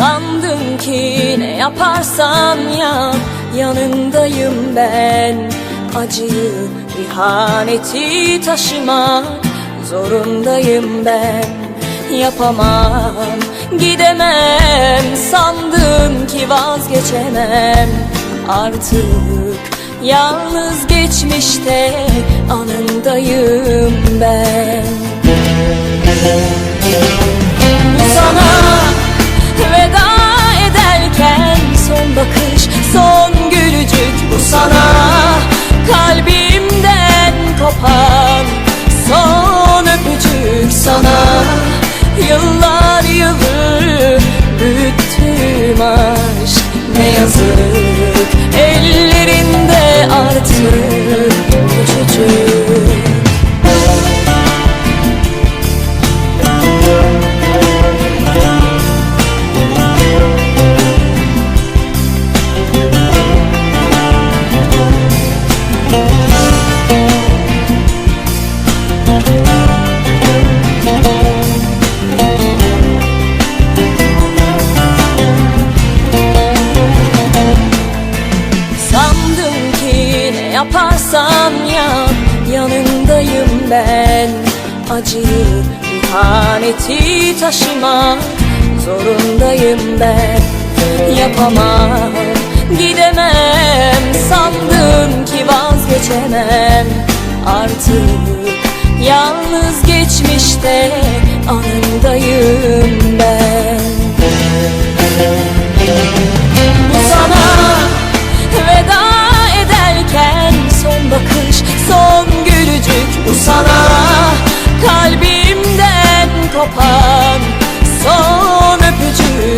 Sandım ki ne yaparsan yap yanındayım ben. Acıyı, ihaneti taşımak zorundayım ben. Yapamam, gidemem sandım ki vazgeçemem. Artık yalnız geçmişte anındayım ben yaparsan yap yanındayım ben. Acıyı, ihaneti taşımak zorundayım ben. Yapamam, gidemem. Sandım ki vazgeçemem. Artık yalnız geçmişte anındayım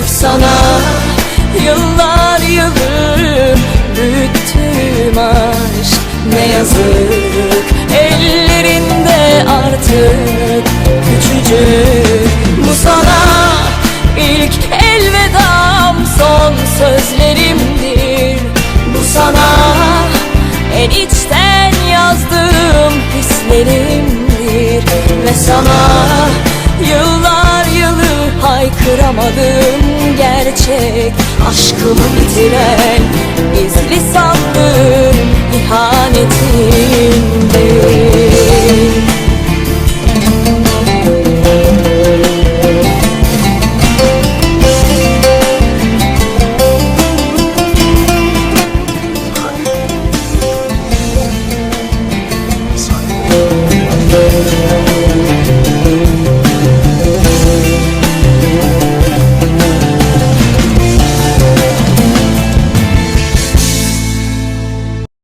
öpücük sana yıllar yılı büyüttüm aşk. Ne yazık ellerinde artık küçücük. Bu sana ilk elvedam son sözlerimdir. Bu sana en içten yazdığım hislerimdir. Ve sana haykıramadım gerçek Aşkımı bitiren gizli sandığım ihanetimdir